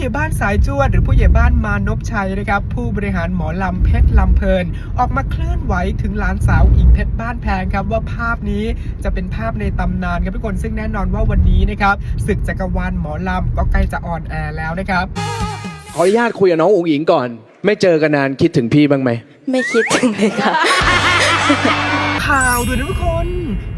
ใหญ่บ้านสายจวด หรือผู้ใหญ่บ้านมานพชัยนะครับผู้บริหารหมอลำเพชรลำเพลิน ออกมาเคลื่อนไหวถึงหลานสาวอิงเพชรบ้านแพงครับว่าภาพนี้จะเป็นภาพในตำนานครับทุกคนซึ่งแน่นอนว่าวันนี้นะครับศึกจักรวาลหมอลำก็ใกล้จะออนแอร์แล้วนะครับขออนุญาตคุยกับน้องอุ๋งอิงก่อน ไม่เจอกันนานคิดถึงพี่บ้างไหมไม่คิดถึงเลยค่ะข่าวด่วนนะทุกคน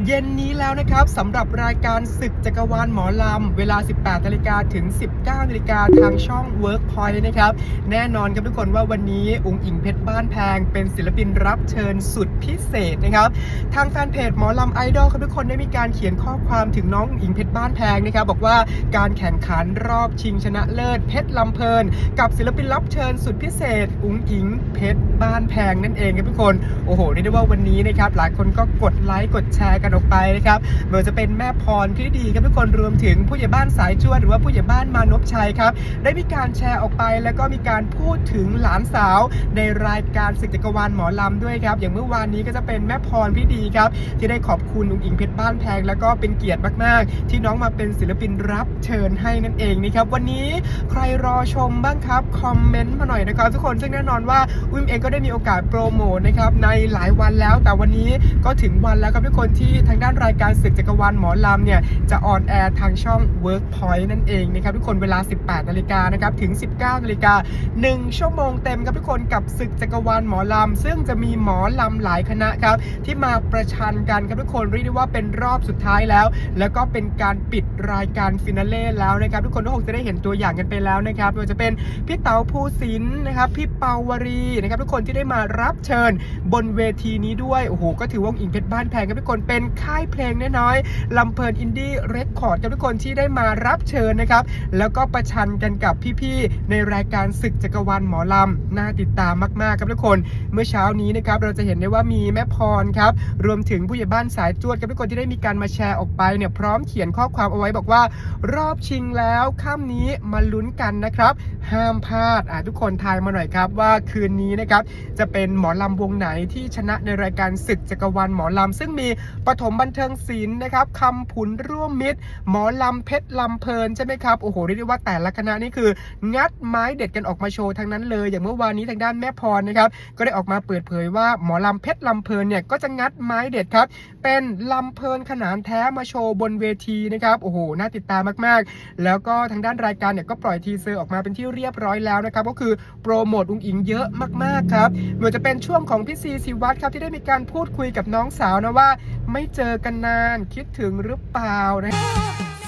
เย็นนี้แล้วนะครับสำหรับรายการศึกจักรวาลหมอลำ เวลา 18นาฬิกาถึง 19นาฬิกาทางช่อง Workpoint นะครับ แน่นอนครับทุกคนว่าวันนี้องค์อิงเพชรบ้านแพง เป็นศิลปินรับเชิญสุดพิเศษนะครับ ทางแฟนเพจหมอลำไอดอลครับทุกคนได้มีการเขียนข้อความถึงน้องอิงเพชรบ้านแพงนะครับ บอกว่าการแข่งขันรอบชิงชนะเลิศเพชรลำเพลิน กับศิลปินรับเชิญสุดพิเศษอุ๋งอิงเพชรบ้านแพงนั่นเองครับทุกคนโอ้โหเรียกได้ว่าวันนี้นะครับหลายคนก็กดไลค์กดแชร์กันออกไปนะครับไม่ว่าจะเป็นแม่พรที่ดีครับทุกคนรวมถึงผู้ใหญ่บ้านสายจวดหรือว่าผู้ใหญ่บ้านมานพชัยครับ ได้มีการแชร์ออกไป แล้วก็มีการพูดถึงหลานสาว ในรายการศึกจักรวาลหมอลำด้วยครับ อย่างเมื่อวานนี้ก็จะเป็นแม่พรพี่ดีครับ ที่ได้ขอบคุณอุงอิงเพชรบ้านแพง แล้วก็เป็นเกียรติมาก ๆ ที่น้องมาเป็นศิลปินรับเชิญให้นั่นเองนะครับ วันนี้ใครรอชมบ้างครับคอมเมนต์มาหน่อยนะครับ ทุกคนซึ่งแน่นอนว่าอุ้มเองก็ได้มีโอกาสโปรโมทนะครับในหลายวันแล้ว แต่วันนี้ก็ถึงวันแล้วครับทุกคนที่ทางด้านรายการศึกจักรวาลหมอลำเนี่ยจะออนแอร์ทางช่อง Workpoint นั่นเองนะครับทุกคนเวลา 18นาฬิกานะครับถึง 19นาฬิกา1ชั่วโมงเต็มครับทุกคนกับศึกจักรวาลหมอลำ ซึ่งจะมีหมอลำหลายคณะครับที่มาประชันกันครับทุกคนเรียกได้ว่าเป็นรอบสุดท้ายแล้ว แล้วก็เป็นการปิดรายการฟินาเล่แล้วนะครับทุกคนก็คงจะได้เห็นตัวอย่างกันไปแล้วนะครับไม่ว่าจะเป็นพี่เต๋าภูสินนะครับพี่เปาวรีนะครับทุกคนที่ได้มารับเชิญบนเวทีนี้ด้วยโอ้โหก็ถือว่าอิงเพชรบ้านแพงครับทุกคนเป็นค่ายเพลงน้อยๆลำเพลินอินดี้เรคคอร์ดครับทุกคนที่ได้มารับเชิญนะครับ แล้วก็ประชันกันกับพี่ๆ ในรายการศึกจักรวาลหมอลำ น่าติดตามมากๆครับทุกคน เมื่อเช้านี้นะครับเราจะเห็นได้ว่ามีแม่พรครับ รวมถึงผู้ใหญ่บ้านสายจวดครับทุกคนที่ได้มีการมาแชร์ออกไปเนี่ยพร้อมเขียนข้อความเอาไว้บอกว่า รอบชิงแล้วค่ำนี้มาลุ้นกันนะครับ ห้ามพลาดอะทุกคนทายมาหน่อยครับว่าคืนนี้นะครับจะเป็นหมอลำวงไหนที่ชนะในรายการศึกจักรวาลหมอลำ ซึ่งมีปฐมบันเทิงศิลป์นะครับคำผุนร่วมมิตร หมอลำเพชรลำเพลินใช่ไหมครับโอ้โหเรียกได้ว่าแต่ละคณะนี่คือ งัดไม้เด็ดกันออกมาโชว์ทั้งนั้นเลย อย่างเมื่อวานนี้ทางด้านแม่พรนะครับก็ได้ออกมาเปิดเผยว่าหมอลำเพชรลำเพลินเนี่ยก็จะงัดไม้เด็ดครับเป็นลำเพลินขนานแท้มาโชว์บนเวทีนะครับโอ้โหน่าติดตามมากๆ แล้วก็ทางด้านรายการเนี่ยก็ปล่อยทีเซอร์ออกมาเป็นที่เรียบร้อยแล้วนะครับก็คือโปรโมทอุ้งอิงเยอะมากๆครับไม่ว่าจะเป็นช่วงของพี่ซีศิวัตรครับที่ได้มีการพูดคุยกับน้องสาวนะว่า ไม่เจอกันนานคิดถึงหรือเปล่านะ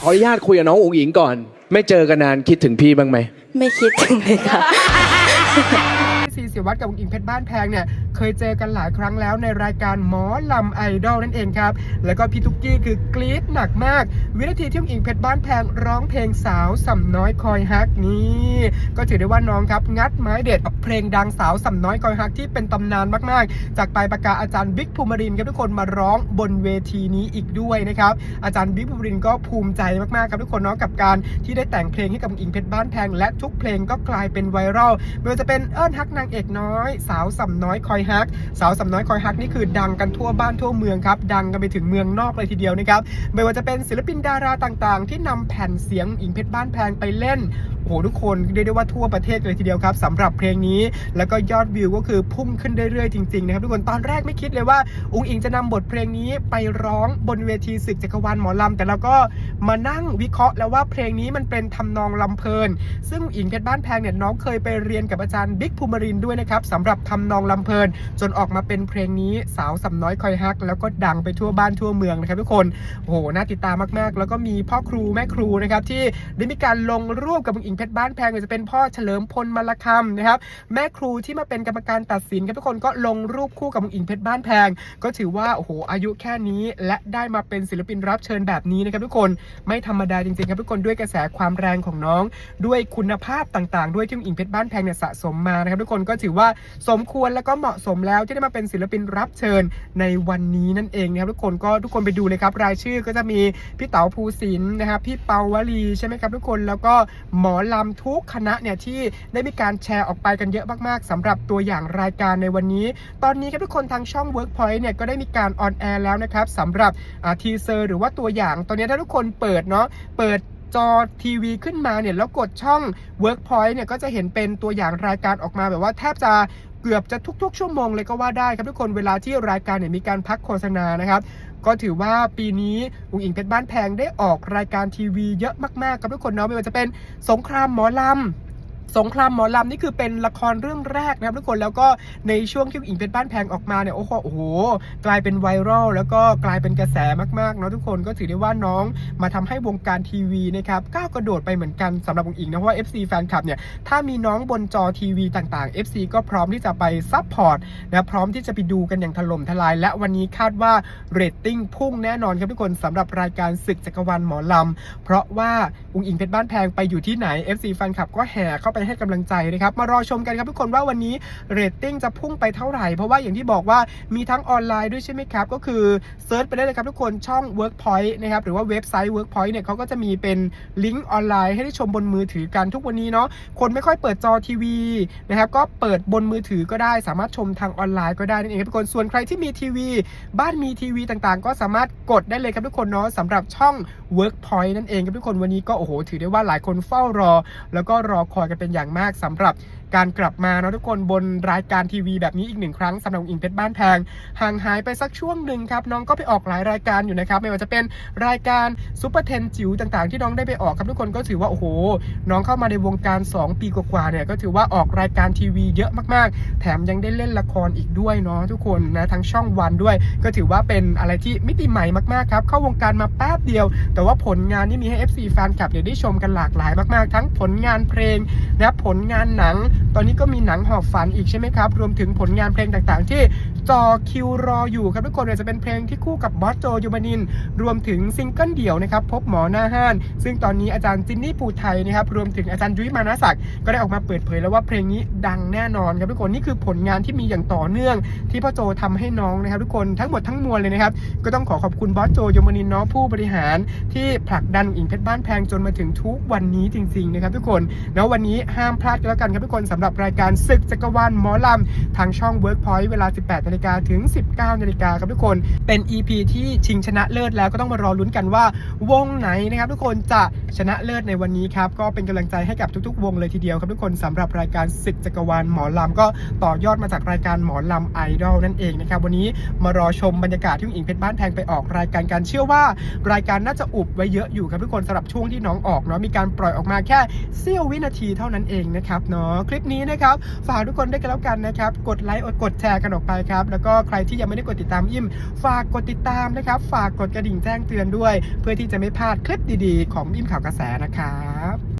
ขออนุญาตคุยกับน้องอุ๋งอิงก่อน ไม่เจอกันนานคิดถึงพี่บ้างไหมไม่คิดถึงเลยค่ะพี่ ซีเสียวัตรกับวงอิงเพชรบ้านแพงเนี่ยเคยเจอกันหลายครั้งแล้วในรายการหมอลำไอดอลนั่นเองครับ แล้วก็พี่ทุกกี้คือกรี๊ดหนักมาก วินาทีที่วงอิงเพชรบ้านแพงร้องเพลงสาวสำน้อยคอยฮักนี่ ก็ถือได้ว่าน้องครับ งัดไม้เด็ดกับเพลงดังสาวสำน้อยคอยฮักที่เป็นตำนานมากๆ จากปลายปากกาอาจารย์บิ๊กภูมิรินครับทุกคนมาร้องบนเวทีนี้อีกด้วยนะครับอาจารย์บิ๊กภูมิรินก็ภูมิใจมากๆครับทุกคนเนาะกับการที่ได้แต่งเพลงให้กับอิงเพชรบ้านแพง และทุกเพลงก็กลายเป็นไวรัลไม่ว่าจะเป็นเอิ้นฮักนางเอกน้อย สาวสำน้อยคอยฮัก สาวสำน้อยคอยฮักนี่คือดังกันทั่วบ้านทั่วเมืองครับดังกันไปถึงเมืองนอกเลยทีเดียวนะครับไม่ว่าจะเป็นศิลปินดาราต่างๆ ที่นำแผ่นเสียงอิงเพชรบ้านแพงไปเล่นโอ้โหทุกคนเรียกได้ว่าทั่วประเทศเลยทีเดียวครับสำหรับเพลงนี้ แล้วก็ยอดวิวก็คือพุ่งขึ้นเรื่อยๆจริงๆนะครับทุกคนตอนแรกไม่คิดเลยว่าอุ๋งอิงจะนำบทเพลงนี้ไปร้องบนเวทีศึกจักรวาลหมอลำแต่เราก็มานั่งวิเคราะห์แล้วว่าเพลงนี้มันเป็นทำนองลำเพลิน ซึ่งอิงเพชรบ้านแพงเนี่ยน้องเคยไปเรียนกับอาจารย์บิ๊กภูมิรินด้วยนะครับสำหรับทำนองลำเพลิน จนออกมาเป็นเพลงนี้สาวสำน้อยคอยฮัก แล้วก็ดังไปทั่วบ้านทั่วเมืองนะครับทุกคนโอ้โหน่าติดตามมากๆ แล้วก็มีพ่อครูแม่ครูนะครับที่ได้มีการลงรูปกับอุงอิงเพชรบ้านแพงจะเป็นพอเฉลิมพลมลคำนะครับแม่ครูที่มาเป็นกรรมการตัดสินครับทุกคนก็ลงรูปคู่กับอุ๋งอิงเพชรบ้านแพง ก็ถือว่าโอ้โหอายุแค่นี้และได้มาเป็นศิลปินรับเชิญแบบนี้นะครับทุกคนไม่ธรรมดาจริงๆครับทุกคนด้วยกระแสความแรงของน้อง ด้วยคุณภาพต่างๆ ด้วยที่อุ๋งอิงเพชรบ้านแพงเนี่ยสะสมมานะครับทุกคนก็ถือว่าสมควรแล้วก็เหมาะสมแล้วที่ได้มาเป็นศิลปินรับเชิญในวันนี้นั่นเองนะครับทุกคนก็ทุกคนไปดูเลยครับรายชื่อก็จะมีพี่เต๋าภูสินนะครับพี่เปาวลีใช่ไหมครับทุกคนแล้วก็หมอลำทุกคณะเนี่ยที่ได้มีการแชร์ออกไปกันเยอะมากๆสำหรับตัวอย่างรายการในวันนี้ ตอนนี้ครับทุกคนทางช่อง Workpoint เนี่ยก็ได้มีการออนแอร์แล้วนะครับสำหรับทีเซอร์หรือว่าตัวอย่างตอนนี้ถ้าทุกคนเปิดเนาะเปิดจอทีวีขึ้นมาเนี่ยแล้วกดช่อง Workpoint เนี่ยก็จะเห็นเป็นตัวอย่างรายการออกมาแบบว่าแทบจะเกือบจะทุกๆ ชั่วโมงเลยก็ว่าได้ครับทุกคนเวลาที่รายการเนี่ยมีการพักโฆษณานะครับก็ถือว่าปีนี้อุ๋งอิงเพชรบ้านแพงได้ออกรายการทีวีเยอะมากๆครับทุกคนเนาะไม่ว่าจะเป็นสงครามหมอลำ สงครามหมอลำนี่คือเป็นละครเรื่องแรกนะครับทุกคนแล้วก็ในช่วงที่อุ๋งอิงเพชรบ้านแพงออกมาเนี่ยโอ้โหโอ้โหกลายเป็นไวรัลแล้วก็กลายเป็นกระแสมากๆเนาะทุกคนก็ถือได้ว่าน้องมาทำให้วงการทีวีนะครับก้าวกระโดดไปเหมือนกันสำหรับอุ๋งอิงนะเพราะว่า FC แฟนคลับเนี่ยถ้ามีน้องบนจอทีวีต่างๆ FC ก็พร้อมที่จะไปซัพพอร์ตนะพร้อมที่จะไปดูกันอย่างถล่มทลาย และวันนี้คาดว่าเรตติ้งพุ่งแน่นอนครับทุกคนสำหรับรายการศึกจักรวาลหมอลำเพราะว่าอุ๋งอิงเพชรบ้านแพงไปอยู่ที่ไหน FC แฟนคลับก็แห่เข้าไปให้กำลังใจนะครับ มารอชมกันครับทุกคนว่าวันนี้เรตติ้งจะพุ่งไปเท่าไหร่ เพราะว่าอย่างที่บอกว่ามีทั้งออนไลน์ด้วยใช่ไหมครับ ก็คือเซิร์ชไปได้เลยครับทุกคนช่อง Workpoint นะครับหรือว่าเว็บไซต์ Workpoint เนี่ยเขาก็จะมีเป็นลิงก์ออนไลน์ให้ได้ชมบนมือถือกันทุกวันนี้เนาะคนไม่ค่อยเปิดจอทีวีนะครับก็เปิดบนมือถือก็ได้ สามารถชมทางออนไลน์ก็ได้นั่นเองครับทุกคนส่วนใครที่มีทีวี บ้านมีทีวีต่างๆ ก็สามารถกดได้เลยครับทุกคนเนาะสำหรับช่อง Workpoint นั่นเองครับทุกคนวันนี้ก็โอ้โหถือได้ว่าหลายคนเฝ้ารอ แล้วก็รอคอยกันเป็นอย่างมากสำหรับการกลับมาเนาะทุกคนบนรายการทีวีแบบนี้อีกหนึ่งครั้งสำหรับอิงเพชรบ้านแพงห่างหายไปสักช่วงหนึ่งครับน้องก็ไปออกหลายรายการอยู่นะครับไม่ว่าจะเป็นรายการซูเปอร์เทนจิ๋วต่างๆ ที่น้องได้ไปออกครับทุกคนก็ถือว่าโอ้โห น้องเข้ามาในวงการ 2 ปีกว่าๆเนี่ยก็ถือว่าออกรายการทีวีเยอะมากๆ แถมยังได้เล่นละครอีกด้วยเนาะทุกคนนะทั้งช่องวันด้วย ก็ถือว่าเป็นอะไรที่มิติใหม่มากๆครับเข้าวงการมาแป๊บเดียว แต่ว่าผลงานนี่มีให้ FC แฟนคลับเนี่ยได้ชมกันหลากหลายมากๆ ทั้งผลงานเพลงนะผลงานหนัง ตอนนี้ก็มีหนังหอบฝันอีกใช่ไหมครับ รวมถึงผลงานเพลงต่างๆ ที่ จอคิวรออยู่ครับทุกคนเนี่ยจะเป็นเพลงที่คู่กับบอสโจยูบานิน รวมถึงซิงเกิลเดี่ยวนะครับพบหมอหน้าห้าน ซึ่งตอนนี้อาจารย์จินนี่ปูไทยนะครับรวมถึงอาจารย์ยุ้ยมานาศักดิ์ก็ได้ออกมาเปิดเผยแล้วว่าเพลงนี้ดังแน่นอนครับทุกคนนี่คือผลงานที่มีอย่างต่อเนื่อง ที่พ่อโจทำให้น้องนะครับ ทุกคนทั้งหมดทั้งมวลเลยนะครับก็ต้องขอขอบคุณบอสโจยมนินทร์เนาะผู้บริหาร ที่ผลักดันอิงเพชรบ้านแพงจนมาถึงทุกวันนี้จริงๆนะครับทุกคนแล้ววันนี้ห้ามพลาดกันแล้วกันครับทุกคนสำหรับรายการศึกจักรวาลหมอลำทางช่อง Workpoint เวลา 18นาฬิกาถึง 19นาฬิกาครับทุกคนเป็น EP ที่ชิงชนะเลิศแล้วก็ต้องมารอลุ้นกันว่าวงไหนนะครับทุกคนจะชนะเลิศในวันนี้ครับก็เป็นกำลังใจให้กับทุกๆ วงเลยทีเดียวครับทุกคนสำหรับรายการศึกจักรวาลหมอลำก็ต่อยอดมาจากรายการหมอลำไอดอลนั่นเองนะครับวันนี้มารอชมบรรยากาศที่อิงเพชรบ้านแพงไปออกรายการกันเชื่อว่ารายการน่าจะอุบไว้เยอะอยู่ครับทุกคนสำหรับช่วงที่น้องออกเนาะมีการปล่อยออกมาแค่เสี้ยววินาทีเท่านั้นเองนะครับเนาะคลิปนี้นะครับฝากทุกคนได้กันแล้วกันนะครับกดไลค์กดแชร์กันออกไปครับแล้วก็ใครที่ยังไม่ได้กดติดตามอิ่ม ฝากกดติดตามนะครับ ฝากกดกระดิ่งแจ้งเตือนด้วย เพื่อที่จะไม่พลาดคลิปดีๆ ของอิ่มข่าวกระแสนะครับ